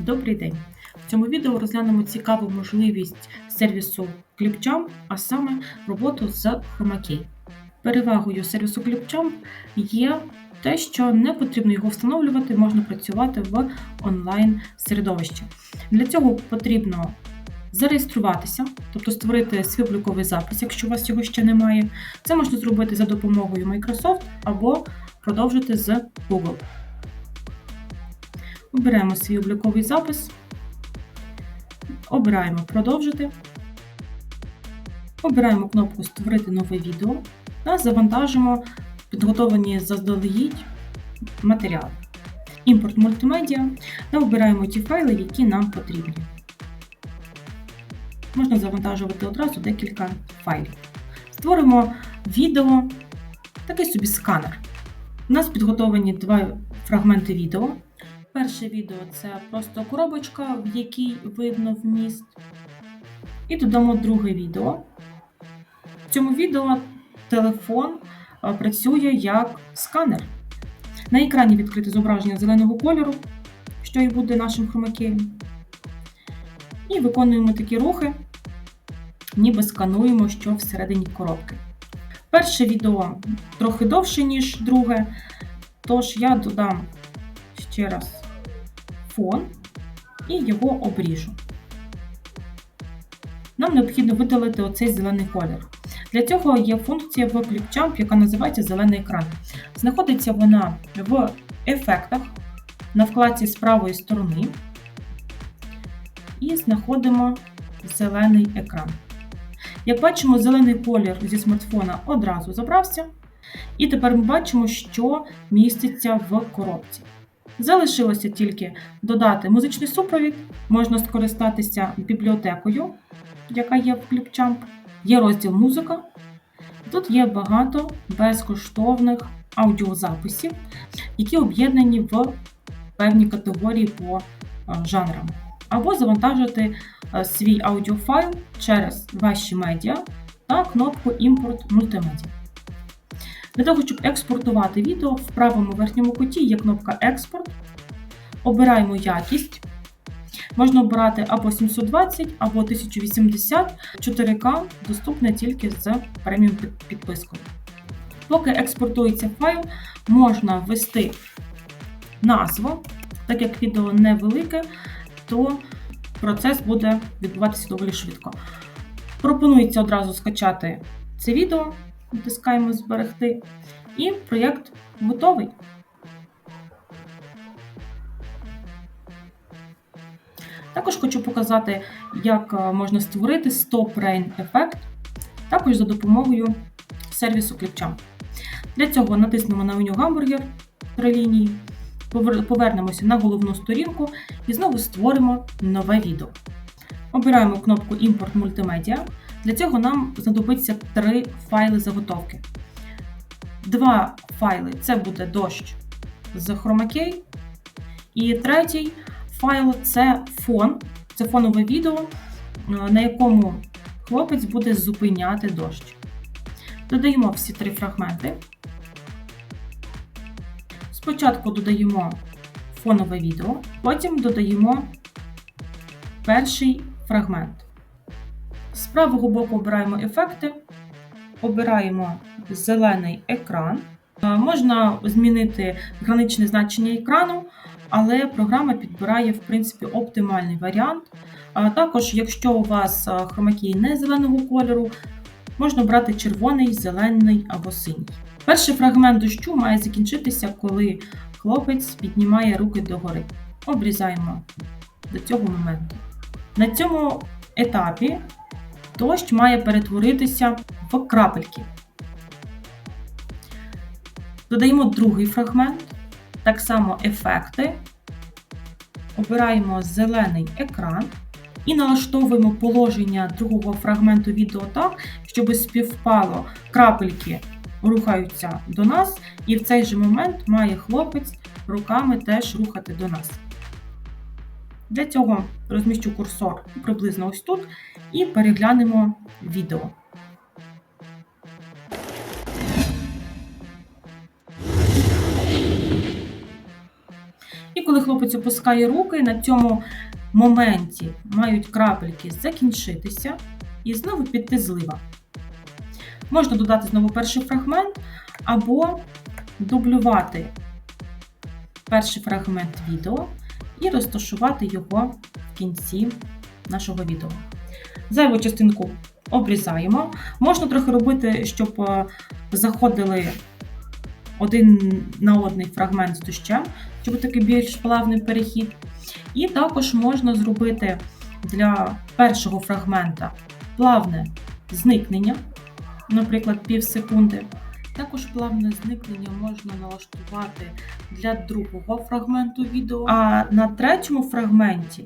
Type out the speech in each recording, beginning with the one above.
Добрий день! В цьому відео розглянемо цікаву можливість сервісу ClipChamp, а саме роботу з Chroma Перевагою сервісу ClipChamp є те, що не потрібно його встановлювати, можна працювати в онлайн середовищі. Для цього потрібно зареєструватися, тобто створити свій обліковий запис, якщо у вас його ще немає. Це можна зробити за допомогою Microsoft або продовжити з Google. Обираємо свій обліковий запис, обираємо Продовжити, обираємо кнопку Створити нове відео та завантажимо підготовлені заздалегідь матеріали. Імпорт мультимедіа та обираємо ті файли, які нам потрібні. Можна завантажувати одразу декілька файлів. Створимо відео, такий собі сканер. У нас підготовлені два фрагменти відео. Перше відео це просто коробочка, в якій видно вміст. І додамо друге відео. В цьому відео телефон працює як сканер. На екрані відкрите зображення зеленого кольору, що і буде нашим хромакеєм. І виконуємо такі рухи, ніби скануємо, що всередині коробки. Перше відео трохи довше, ніж друге, тож я додам ще раз фон і його обріжу. Нам необхідно видалити оцей зелений колір. Для цього є функція в ClipChamp, яка називається зелений екран. Знаходиться вона в ефектах на вкладці з правої сторони. І знаходимо зелений екран. Як бачимо, зелений колір зі смартфона одразу забрався. І тепер ми бачимо, що міститься в коробці. Залишилося тільки додати музичний супровід, можна скористатися бібліотекою, яка є в ClipChamp. Є розділ музика. Тут є багато безкоштовних аудіозаписів, які об'єднані в певні категорії по е, жанрам. Або завантажити е, свій аудіофайл через ваші медіа та кнопку Імпорт мультимедіа. Для того, щоб експортувати відео, в правому верхньому куті є кнопка Експорт. Обираємо якість. Можна обирати або 720, або 1080, 4К доступне тільки з преміум підпискою. Поки експортується файл, можна ввести назву, так як відео невелике, то процес буде відбуватися доволі швидко. Пропонується одразу скачати це відео, натискаємо Зберегти, і проєкт готовий. Також хочу показати, як е, можна створити Rain ефект, також за допомогою сервісу ClipChamp. Для цього натиснемо на меню гамбургер три лінії, повернемося на головну сторінку і знову створимо нове відео. Обираємо кнопку Імпорт мультимедіа. Для цього нам знадобиться три файли заготовки. Два файли це буде дощ з Key. І третій файл це фон, це фонове відео, на якому хлопець буде зупиняти дощ. Додаємо всі три фрагменти. Спочатку додаємо фонове відео, потім додаємо перший фрагмент. З правого боку обираємо ефекти, обираємо зелений екран. Можна змінити граничне значення екрану, але програма підбирає в принципі оптимальний варіант. Також, якщо у вас хромакій не зеленого кольору, можна брати червоний, зелений або синій. Перший фрагмент дощу має закінчитися, коли хлопець піднімає руки догори. Обрізаємо до цього моменту. На цьому етапі дощ має перетворитися в крапельки. Додаємо другий фрагмент, так само ефекти. Обираємо зелений екран і налаштовуємо положення другого фрагменту відео так, щоб співпало крапельки рухаються до нас, і в цей же момент має хлопець руками теж рухати до нас. Для цього розміщу курсор приблизно ось тут і переглянемо відео. І коли хлопець опускає руки, на цьому моменті мають крапельки закінчитися і знову піти злива. Можна додати знову перший фрагмент або дублювати перший фрагмент відео і розташувати його в кінці нашого відео. Зайву частинку обрізаємо. Можна трохи робити, щоб е, заходили один на одний фрагмент з дощем, щоб такий більш плавний перехід. І також можна зробити для першого фрагмента плавне зникнення, наприклад, пів секунди. Також плавне зникнення можна налаштувати для другого фрагменту відео. А на третьому фрагменті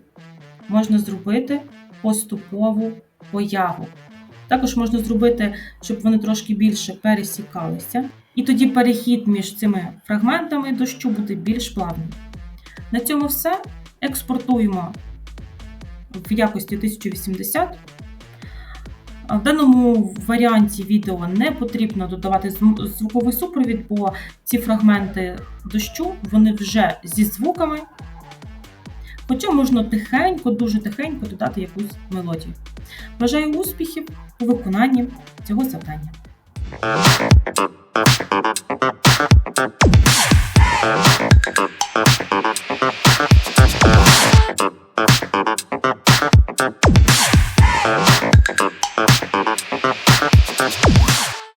можна зробити поступову появу. Також можна зробити, щоб вони трошки більше пересікалися. І тоді перехід між цими фрагментами дощу буде більш плавним. На цьому все. Експортуємо в якості 1080. В даному варіанті відео не потрібно додавати звуковий супровід, бо ці фрагменти дощу вони вже зі звуками. Хоча можна тихенько, дуже тихенько додати якусь мелодію. Бажаю успіхів у виконанні цього завдання.